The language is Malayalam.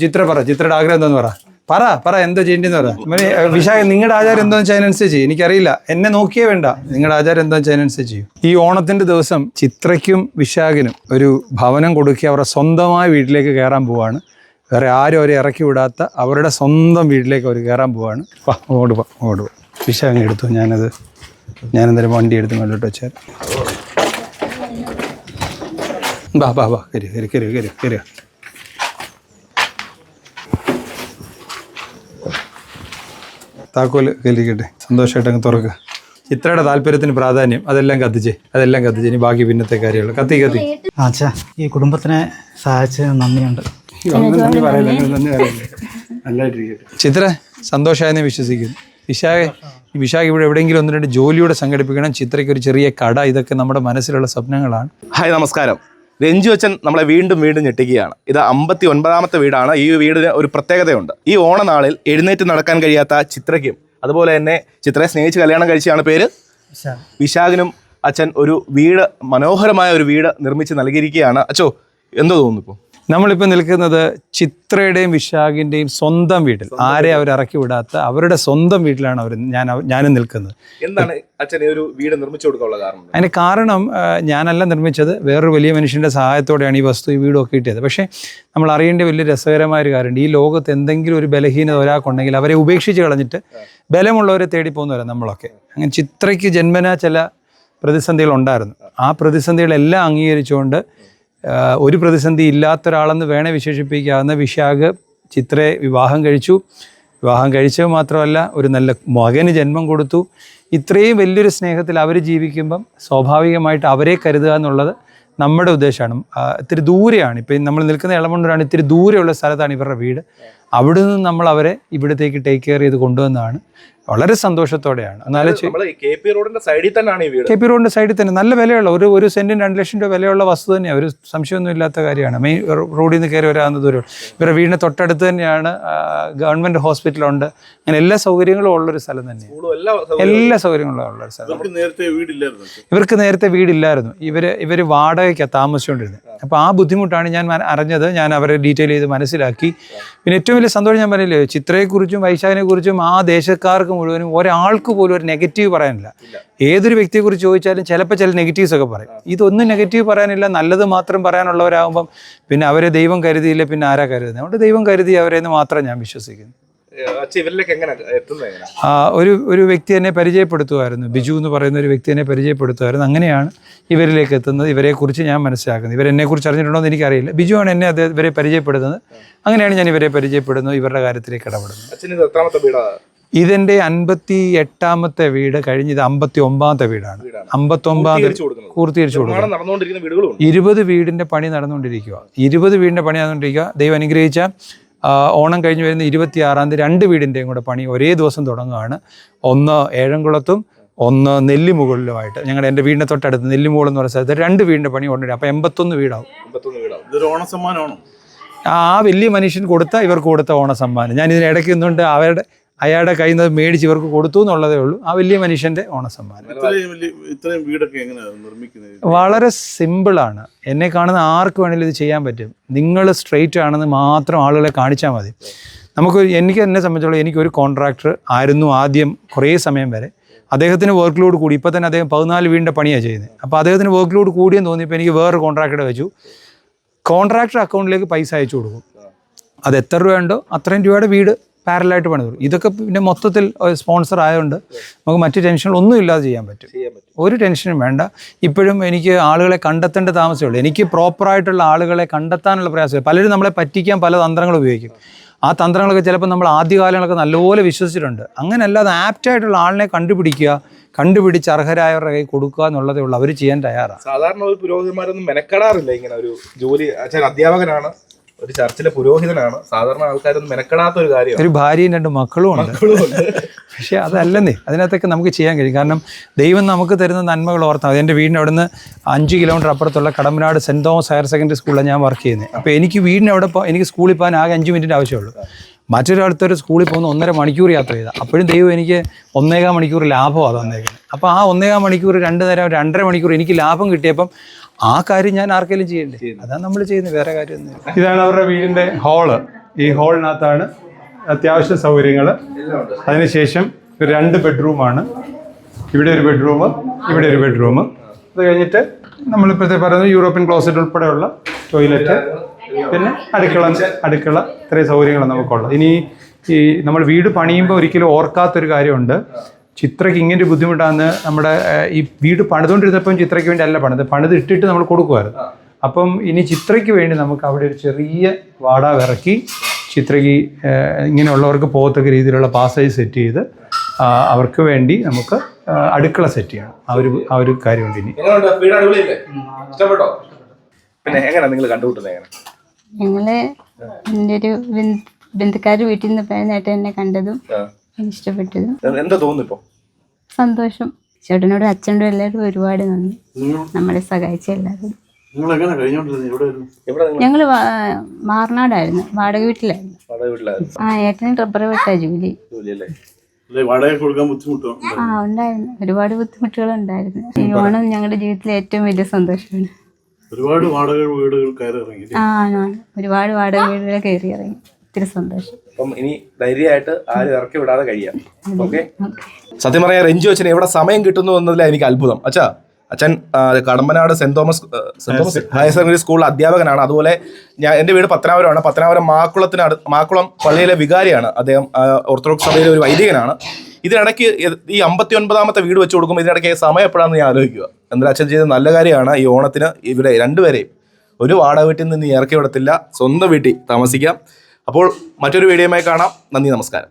ചിത്ര പറ. ചിത്രയുടെ ആഗ്രഹം എന്താന്ന് പറ. പറ പറ. എന്താ ചെയ്യേണ്ടതെന്ന് പറ. വിശാഖ നിങ്ങളുടെ ആചാരം എന്താണെന്ന് വെച്ചാൽ അതിനനുസരിച്ച് എനിക്കറിയില്ല. എന്നെ നോക്കിയേ വേണ്ട. നിങ്ങളുടെ ആചാരം എന്താണെന്ന് വെച്ചാൽ അതിനനുസരിച്ച് ചെയ്യും. ഈ ഓണത്തിന്റെ ദിവസം ചിത്രയ്ക്കും വിശാഖിനും ഒരു ഭവനം കൊടുക്കി അവരുടെ സ്വന്തമായ വീട്ടിലേക്ക് കയറാൻ പോവാണ്. വേറെ ആരും അവരെ ഇറക്കി വിടാത്ത അവരുടെ സ്വന്തം വീട്ടിലേക്ക് അവർ കയറാൻ പോവാണ്. വാ അങ്ങോട്ട് വാ അങ്ങോട്ട് വാ. വിശാഖിനെ എടുത്തു. ഞാനത് ഞാൻ എന്തായാലും വണ്ടി എടുത്ത് മേലോട്ട് വെച്ചാൽ ബാ ബാ ബാ കരി കരി കരി കരി കരി താക്കോൽ കലിക്കട്ടെ സന്തോഷമായിട്ട് അങ്ങ് തുറക്കുക ചിത്രയുടെ താല്പര്യത്തിന് പ്രാധാന്യം. അതെല്ലാം കത്തിച്ചേ. അതെല്ലാം കത്തിച്ചേ. ഇനി ബാക്കി പിന്നത്തെ കാര്യങ്ങൾ. കത്തി കത്തി. അച്ഛാ ഈ കുടുംബത്തിനെ സഹായിച്ചതിന് നന്ദിയുണ്ട്. ചിത്ര സന്തോഷമായെന്ന് വിശ്വസിക്കുന്നു. വിശാഖ വിശാഖ ഇവിടെ എവിടെയെങ്കിലും ഒന്ന് രണ്ട് ജോലിയോടെ സംഘടിപ്പിക്കണം. ചിത്രയ്ക്ക് ഒരു ചെറിയ കട. ഇതൊക്കെ നമ്മുടെ മനസ്സിലുള്ള സ്വപ്നങ്ങളാണ്. ഹായ് നമസ്കാരം. രഞ്ജു അച്ഛൻ നമ്മളെ വീണ്ടും വീണ്ടും ഞെട്ടിക്കുകയാണ്. ഇത് അമ്പത്തി ഒൻപതാമത്തെ വീടാണ്. ഈ വീടിന് ഒരു പ്രത്യേകതയുണ്ട്. ഈ ഓണനാളിൽ എഴുന്നേറ്റ് നടക്കാൻ കഴിയാത്ത ചിത്രയ്ക്കും അതുപോലെ തന്നെ ചിത്രയെ സ്നേഹിച്ച് കല്യാണം കഴിച്ചാണ് പേര് വിശാഖിനും അച്ഛൻ ഒരു വീട് മനോഹരമായ ഒരു വീട് നിർമ്മിച്ച് നൽകിയിരിക്കുകയാണ്. അച്ഛോ എന്തോ തോന്നുന്നു ഇപ്പോൾ നമ്മളിപ്പോൾ നിൽക്കുന്നത് ചിത്രയുടെയും വിശാഖിന്റെയും സ്വന്തം വീട്ടിൽ. ആരെ അവർ ഇറക്കി വിടാത്ത അവരുടെ സ്വന്തം വീട്ടിലാണ് അവർ ഞാൻ ഞാനും നിൽക്കുന്നത്. എന്താണ് അച്ഛൻ ഒരു വീട് നിർമ്മിച്ചു കൊടുക്കാനുള്ള കാരണം? അതിന് കാരണം ഞാനല്ല നിർമ്മിച്ചത്. വേറൊരു വലിയ മനുഷ്യന്റെ സഹായത്തോടെയാണ് ഈ വസ്തു ഈ വീടൊക്കെ കിട്ടിയത്. പക്ഷേ നമ്മൾ അറിയേണ്ട വലിയ രസകരമായ ഒരു കാര്യമുണ്ട്. ഈ ലോകത്ത് എന്തെങ്കിലും ഒരു ബലഹീനത ഒരാൾക്കുണ്ടെങ്കിൽ അവരെ ഉപേക്ഷിച്ച് കളഞ്ഞിട്ട് ബലമുള്ളവരെ തേടി പോകുന്നവരാണ് നമ്മളൊക്കെ. അങ്ങനെ ചിത്രയ്ക്ക് ജന്മനാ ചില പ്രതിസന്ധികൾ ഉണ്ടായിരുന്നു. ആ പ്രതിസന്ധികളെല്ലാം അംഗീകരിച്ചുകൊണ്ട് ഒരു പ്രതിസന്ധി ഇല്ലാത്ത ഒരാളെന്ന് വേണേ വിശേഷിപ്പിക്കാവുന്ന വിശാഖ് ചിത്രയെ വിവാഹം കഴിച്ചു. വിവാഹം കഴിച്ചത് മാത്രമല്ല ഒരു നല്ല മകന് ജന്മം കൊടുത്തു. ഇത്രയും വലിയൊരു സ്നേഹത്തിൽ അവർ ജീവിക്കുമ്പം സ്വാഭാവികമായിട്ട് അവരെ കരുതുക എന്നുള്ളത് നമ്മുടെ ഉദ്ദേശമാണ്. ഇത്തിരി ദൂരെയാണ്. ഇപ്പം നമ്മൾ നിൽക്കുന്ന ഇളമണ്ണൂരാണ് ഇത്തിരി ദൂരെയുള്ള സ്ഥലത്താണ് ഇവരുടെ വീട്. അവിടെ നിന്ന് നമ്മൾ അവരെ ഇവിടത്തേക്ക് ടേക്ക് കെയർ ചെയ്ത് കൊണ്ടുവന്നതാണ്. വളരെ സന്തോഷത്തോടെയാണ്. എന്നാലും കെ പി റോഡിന്റെ സൈഡിൽ തന്നെയാണ് ഈ വീട്. കെ പി റോഡിന്റെ സൈഡിൽ തന്നെ. നല്ല വിലയുള്ള ഒരു ഒരു സെന്റിന് രണ്ട് ലക്ഷം രൂപ വിലയുള്ള വസ്തു തന്നെയാണ് ഒരു സംശയമൊന്നും ഇല്ലാത്ത കാര്യമാണ്. മെയിൻ റോഡിൽ നിന്ന് കയറി വരാവുന്ന ദൂരം ഇവരുടെ വീടിന് തൊട്ടടുത്ത് തന്നെയാണ് ഗവൺമെന്റ് ഹോസ്പിറ്റലുണ്ട് അങ്ങനെ എല്ലാ സൗകര്യങ്ങളും ഉള്ള ഒരു സ്ഥലം തന്നെയാണ് സ്കൂളും എല്ലാ എല്ലാ സൗകര്യങ്ങളും ഉള്ള ഒരു സ്ഥലം. ഇവർക്ക് നേരത്തെ വീടില്ലായിരുന്നു. ഇവർ ഇവർ വാടകയ്ക്കാണ് താമസിച്ചുകൊണ്ടിരുന്നത് അപ്പോൾ ആ ബുദ്ധിമുട്ടാണ് ഞാൻ അറിഞ്ഞത്. ഞാൻ അവരെ ഡീറ്റെയിൽ ചെയ്ത് മനസ്സിലാക്കി. പിന്നെ ഏറ്റവും വലിയ സന്തോഷം ഞാൻ പറയില്ലേ? ചിത്രയെക്കുറിച്ചും വൈശാഖിനെക്കുറിച്ചും ആ ദേശക്കാർക്ക് മുഴുവനും ഒരാൾക്ക് പോലും ഒരു നെഗറ്റീവ് പറയാനില്ല. ഏതൊരു വ്യക്തിയെക്കുറിച്ച് ചോദിച്ചാലും ചിലപ്പോൾ ചില നെഗറ്റീവ്സ് ഒക്കെ പറയും. ഇതൊന്നും നെഗറ്റീവ് പറയാനില്ല. നല്ലത് മാത്രം പറയാനുള്ളവരാകുമ്പം പിന്നെ അവരെ ദൈവം കരുതിയില്ല പിന്നെ ആരാ കരുതുന്നത്? അതുകൊണ്ട് ദൈവം കരുതി അവരെന്ന് മാത്രം ഞാൻ വിശ്വസിക്കുന്നു. ഇവരിലേക്ക് എങ്ങനെ എത്തുന്നത് ആ, ഒരു ഒരു വ്യക്തി എന്നെ പരിചയപ്പെടുത്തുമായിരുന്നു. ബിജു എന്ന് പറയുന്ന ഒരു വ്യക്തി എന്നെ പരിചയപ്പെടുത്തുമായിരുന്നു. അങ്ങനെയാണ് ഇവരിലേക്ക് എത്തുന്നത്. ഇവരെക്കുറിച്ച് ഞാൻ മനസ്സിലാക്കുന്നത്. ഇവരെന്നെക്കുറിച്ച് അറിഞ്ഞിട്ടുണ്ടോ എന്ന് എനിക്കറിയില്ല. ആണ് എന്നെ അദ്ദേഹം ഇവരെ പരിചയപ്പെടുത്തുന്നത് അങ്ങനെയാണ് ഞാൻ ഇവരെ പരിചയപ്പെടുന്നത്. ഇവരുടെ കാര്യത്തിലേക്ക് ഇടപെടുന്നത് അച്ഛൻ ഇത് എത്രാമത്തെ വീടാ? ഇതെന്റെ അൻപത്തി എട്ടാമത്തെ വീട്. കഴിഞ്ഞ് ഇത് അമ്പത്തി ഒമ്പാമത്തെ വീടാണ്. അമ്പത്തി ഒമ്പതാമത്തെ പൂർത്തീകരിച്ച് ഉണ്ട് ഇരുപത് വീടിന്റെ പണി നടന്നുകൊണ്ടിരിക്കുക ഇരുപത് വീടിന്റെ പണി നടന്നുകൊണ്ടിരിക്കുക ദൈവം അനുഗ്രഹിച്ച ഓണം കഴിഞ്ഞ് വരുന്ന ഇരുപത്തിയാറാം തീയതി രണ്ട് വീടിന്റെയും കൂടെ പണി ഒരേ ദിവസം തുടങ്ങുകയാണ്. ഒന്ന് ഏഴംകുളത്തും ഒന്ന് നെല്ലിമുകളിലുമായിട്ട്. ഞങ്ങളുടെ എന്റെ വീടിന്റെ തൊട്ടടുത്ത് നെല്ലിമുകൾ എന്ന് പറയുന്ന സ്ഥലത്ത് രണ്ട് വീടിന്റെ പണി കൊണ്ടുവരും. അപ്പോൾ എൺപത്തൊന്ന് വീടാവും. അമ്പത്തൊന്ന് വീടാവും. ഇതൊരു ഓണസമ്മാനമാണോ? ആ വലിയ മനുഷ്യൻ കൊടുത്ത ഇവർക്ക് കൊടുത്ത ഓണസമ്മാനം. ഞാൻ ഇതിനിടയ്ക്ക് നിന്നുകൊണ്ട് അവരുടെ അയാളുടെ കയ്യിൽ നിന്ന് മേടിച്ച് ഇവർക്ക് കൊടുത്തു എന്നുള്ളതേ ഉള്ളൂ. ആ വലിയ മനുഷ്യന്റെ ഓണസമ്മാനം. ഇത്രയും വീടൊക്കെ നിർമ്മിക്കുന്നത്? വളരെ സിമ്പിളാണ് എന്നെ കാണുന്ന ആർക്ക് വേണമെങ്കിലും ഇത് ചെയ്യാൻ പറ്റും. നിങ്ങൾ സ്ട്രെയിറ്റ് ആണെന്ന് മാത്രം ആളുകളെ കാണിച്ചാൽ മതി. നമുക്ക് എനിക്ക് എന്നെ സംബന്ധിച്ചോളം എനിക്ക് ഒരു കോൺട്രാക്ടർ ആയിരുന്നു ആദ്യം കുറേ സമയം വരെ. അദ്ദേഹത്തിന് വർക്ക് ലോഡ് കൂടി. ഇപ്പോൾ തന്നെ അദ്ദേഹം പതിനാല് വീടിന്റെ പണിയാണ് ചെയ്യുന്നത്. അപ്പോൾ അദ്ദേഹത്തിന് വർക്ക് ലോഡ് കൂടിയെന്ന് തോന്നിയപ്പോൾ എനിക്ക് വേറൊരു കോൺട്രാക്ടറെ വെച്ചു. കോൺട്രാക്ടർ അക്കൗണ്ടിലേക്ക് പൈസ അയച്ചു കൊടുക്കും. അത് എത്ര രൂപയുണ്ടോ അത്രയും രൂപയുടെ വീട് പാരലായിട്ട് പണിതു ഇതൊക്കെ പിന്നെ മൊത്തത്തിൽ സ്പോൺസർ ആയതുകൊണ്ട് നമുക്ക് മറ്റു ടെൻഷനുകളൊന്നും ഇല്ലാതെ ചെയ്യാൻ പറ്റും. ഒരു ടെൻഷനും വേണ്ട. ഇപ്പോഴും എനിക്ക് ആളുകളെ കണ്ടെത്തേണ്ട താമസമേ ഉള്ളൂ. എനിക്ക് പ്രോപ്പറായിട്ടുള്ള ആളുകളെ കണ്ടെത്താനുള്ള പ്രയാസമില്ല. പലരും നമ്മളെ പറ്റിക്കാൻ പല തന്ത്രങ്ങൾ ഉപയോഗിക്കും. ആ തന്ത്രങ്ങളൊക്കെ ചിലപ്പോൾ നമ്മൾ ആദ്യകാലങ്ങളൊക്കെ നല്ലപോലെ വിശ്വസിച്ചിട്ടുണ്ട്. അങ്ങനെയല്ലാതെ ആപ്റ്റായിട്ടുള്ള ആളിനെ കണ്ടുപിടിക്കുക കണ്ടുപിടിച്ച് അർഹരായവരുടെ കൈ കൊടുക്കുക എന്നുള്ളതേ ഉള്ളൂ. അവർ ചെയ്യാൻ തയ്യാറാണ്. സാധാരണ ഒരു പുരോഹിതന്മാരൊന്നും മെനക്കെടാറില്ല ഇങ്ങനെ ഒരു ജോലി. അധ്യാപകനാണ്. ഒരു ചർച്ചിലെ പുരോഹിതനാണ്. സാധാരണ ആൾക്കാരൊന്നും മെനക്കെടാത്ത ഒരു കാര്യം ഒരു ഭാര്യയും രണ്ട് മക്കളും ഉണ്ട്. പക്ഷെ അതല്ലെന്നേ അതിനകത്തൊക്കെ നമുക്ക് ചെയ്യാൻ കഴിയും. കാരണം ദൈവം നമുക്ക് തരുന്ന നന്മകൾ ഓർത്താൽ മതി. എന്റെ വീടിന്റെ അവിടുന്ന് അഞ്ച് കിലോമീറ്റർ അപ്പുറത്തുള്ള Kadampanad Saint Thomas higher secondary സ്കൂളിലാണ് ഞാൻ വർക്ക് ചെയ്യുന്നത്. അപ്പോൾ എനിക്ക് വീടിന്റെ അവിടെ എനിക്ക് സ്കൂളിൽ പോകാൻ ആകെ അഞ്ച് മിനിറ്റിന്റെ ആവശ്യമുള്ളൂ. മറ്റൊരിടത്തൊരു സ്കൂളിൽ പോകുന്ന ഒന്നര മണിക്കൂർ യാത്ര ചെയ്താൽ അപ്പോഴും ദൈവം എനിക്ക് ഒന്നേകാൽ മണിക്കൂർ ലാഭമാണ് തന്നേക്കുന്നത് അപ്പോൾ ആ ഒന്നേകാൽ മണിക്കൂർ രണ്ട് നേരം രണ്ടര മണിക്കൂർ എനിക്ക് ലാഭം കിട്ടിയപ്പം ആ കാര്യം ഞാൻ ആർക്കെങ്കിലും ചെയ്യണ്ടേ? അതാണ് നമ്മൾ ചെയ്യുന്നത് വേറെ കാര്യമൊന്നും ഇതാണ് അവരുടെ വീടിന്റെ ഹോൾ. ഈ ഹോളിനകത്താണ് അത്യാവശ്യ സൗകര്യങ്ങൾ അതിനുശേഷം ഒരു രണ്ട് ബെഡ്റൂമാണ്. ഇവിടെ ഒരു ബെഡ്റൂം ഇവിടെ ഒരു ബെഡ്റൂം. അത് കഴിഞ്ഞിട്ട് നമ്മളിപ്പോഴത്തെ പറയുന്നത് യൂറോപ്യൻ ക്ലോസറ്റ് ഉൾപ്പെടെയുള്ള ടോയ്ലറ്റ്. പിന്നെ അടുക്കള അടുക്കള ഇത്രയും സൗകര്യങ്ങൾ നമുക്കുള്ളത് ഇനി ഈ നമ്മൾ വീട് പണിയുമ്പോൾ ഒരിക്കലും ഓർക്കാത്തൊരു കാര്യമുണ്ട്. ചിത്രയ്ക്ക് ഇങ്ങനെ ഒരു ബുദ്ധിമുട്ടാന്ന് നമ്മുടെ ഈ വീട് പണിതുകൊണ്ടിരുന്നപ്പം ചിത്രയ്ക്ക് വേണ്ടി അല്ല പണിത് പണിത് ഇട്ടിട്ട് നമ്മൾ കൊടുക്കുമായിരുന്നു അപ്പം ഇനി ചിത്രയ്ക്ക് വേണ്ടി നമുക്ക് അവിടെ ഒരു ചെറിയ വാടക ഇറക്കി ചിത്രയ്ക്ക് ഇങ്ങനെയുള്ളവർക്ക് പോകത്തക്ക രീതിയിലുള്ള പാസേജ് സെറ്റ് ചെയ്ത് അവർക്ക് വേണ്ടി നമുക്ക് അടുക്കള സെറ്റ് ചെയ്യണം. ആ ഒരു ആ ഒരു കാര്യമുണ്ട് ഇനി. പിന്നെ എങ്ങനെയാണ് നിങ്ങൾ കണ്ടുകൂട്ടുന്നത് എങ്ങനെ? ഞങ്ങൾ എന്റെ ഒരു ബന്ധുക്കാർ വീട്ടിൽ നിന്ന് പോയ നേട്ടം എന്നെ കണ്ടതും എനിക്ക് ഇഷ്ടപ്പെട്ടതും. എന്ത്- എന്താ തോന്നുന്നു ഇപ്പൊ? സന്തോഷം. ചേട്ടനോട് അച്ഛനോടും എല്ലാവരും ഒരുപാട് നന്ദി. നമ്മളെ സഹായിച്ച എല്ലാവരും. ഞങ്ങൾ ഞങ്ങൾ മാറനാടായിരുന്നു. വാടക വീട്ടിലായിരുന്നു. വാടക വീട്ടിലായിരുന്നു. ആ ഏട്ടന് റബ്ബർ വെട്ടാ ജോലി. ആ ഉണ്ടായിരുന്നു. ഒരുപാട് ബുദ്ധിമുട്ടുകൾ ഉണ്ടായിരുന്നു ഈ ഓണം ഞങ്ങളുടെ ജീവിതത്തിലെ ഏറ്റവും വലിയ സന്തോഷമാണ്. ഒരുപാട് വാടക വീടുകൾ കയറി ഇറങ്ങി. ആ. ഒരുപാട് വാടക വീടുകൾ കയറി ഇറങ്ങി. ഒത്തിരി സന്തോഷം. അപ്പം ഇനി ധൈര്യമായിട്ട് ആരും ഇറക്കി വിടാതെ കഴിയാം. ഓക്കെ? സത്യം പറയാൻ രഞ്ജു അച്ഛൻ എവിടെ സമയം കിട്ടുന്നു എന്നതിലാണ് എനിക്ക് അത്ഭുതം. അച്ഛാ അച്ഛൻ Kadampanad Saint Thomas Saint Thomas higher secondary സ്കൂളിൽ അധ്യാപകനാണ്. അതുപോലെ ഞാൻ എന്റെ വീട് പത്തനാപുരമാണ്. പത്തനാപുരം മാക്കുളത്തിന് അടു മാക്കുളം പള്ളിയിലെ വികാരിയാണ് അദ്ദേഹം. ഓർത്തഡോക്സ് സഭയിലെ ഒരു വൈദികനാണ്. ഇതിനിടയ്ക്ക് ഈ അമ്പത്തി ഒൻപതാമത്തെ വീട് വെച്ച് കൊടുക്കുമ്പോൾ ഇതിനിടയ്ക്ക് സമയം എപ്പോഴാണെന്ന് ഞാൻ ആലോചിക്കുക എന്തായാലും അച്ഛൻ ചെയ്ത നല്ല കാര്യമാണ് ഈ ഓണത്തിന് ഇവിടെ രണ്ടുപേരെയും. ഒരു വാടക വീട്ടിൽ നിന്ന് ഇറക്കി വിടത്തില്ല. സ്വന്തം വീട്ടിൽ താമസിക്കാം. അപ്പോൾ മറ്റൊരു വീഡിയോയുമായി കാണാം. നന്ദി നമസ്കാരം.